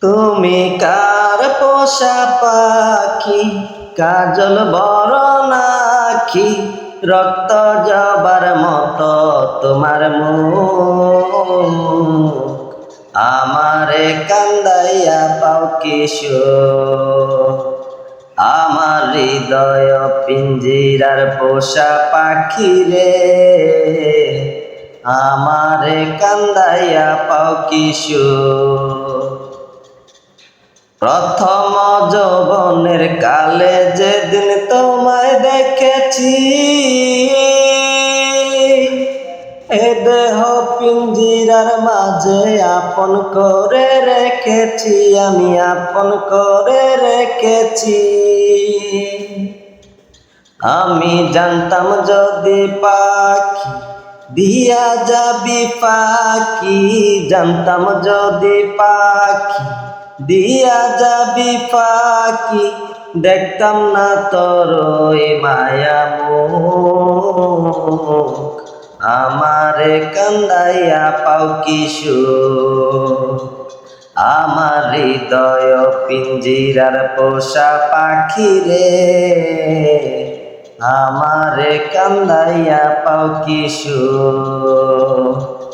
তুমি কার পোষা পাখি? কাজল বড় নাখি রক্ত জবার মতো তোমার মুখ। আমারে কান্দাইয়া পাও কিশোর। আমার হৃদয় পিঞ্জিরার পোষা পাখি রে। আমারে কান্দাইয়া পাও কিশোর। প্রথম যৌবনের কালে যেদিন তোমায় দেখেছি, এ দেহ পিঞ্জিরার মাঝে আপন করে রেখেছি, আমি আপন করে রেখেছি। আমি জানতাম যদি পাখি দিয়া যাবি পাখি, জানতাম যদি পাখি দিয়া যাবি পাখি দেখতাম না তোর মায়া আমারে কান্দাইয়া পাও কিশোর আমার হৃদয় পিঞ্জিরার পোষা পাখি রে। আমারে কান্দাইয়া পাও কিশোর